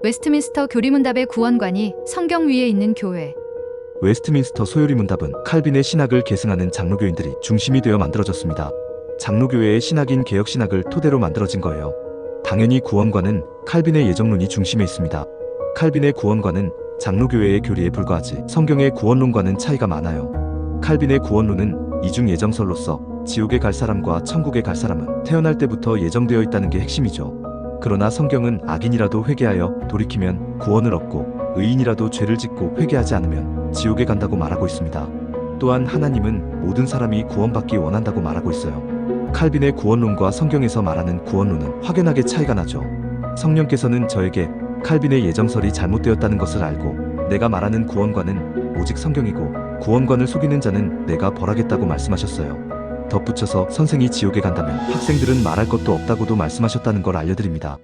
웨스트민스터 교리문답의 구원관이 성경 위에 있는 교회. 웨스트민스터 소요리 문답은 칼빈의 신학을 계승하는 장로교인들이 중심이 되어 만들어졌습니다. 장로교회의 신학인 개혁신학을 토대로 만들어진 거예요. 당연히 구원관은 칼빈의 예정론이 중심에 있습니다. 칼빈의 구원관은 장로교회의 교리에 불과하지 성경의 구원론과는 차이가 많아요. 칼빈의 구원론은 이중 예정설로서 지옥에 갈 사람과 천국에 갈 사람은 태어날 때부터 예정되어 있다는 게 핵심이죠. 그러나 성경은 악인이라도 회개하여 돌이키면 구원을 얻고 의인이라도 죄를 짓고 회개하지 않으면 지옥에 간다고 말하고 있습니다. 또한 하나님은 모든 사람이 구원받기 원한다고 말하고 있어요. 칼빈의 구원론과 성경에서 말하는 구원론은 확연하게 차이가 나죠. 성령께서는 저에게 칼빈의 예정설이 잘못되었다는 것을 알고 내가 말하는 구원관은 오직 성경이고 구원관을 속이는 자는 내가 벌하겠다고 말씀하셨어요. 덧붙여서 선생이 지옥에 간다면 학생들은 말할 것도 없다고도 말씀하셨다는 걸 알려드립니다.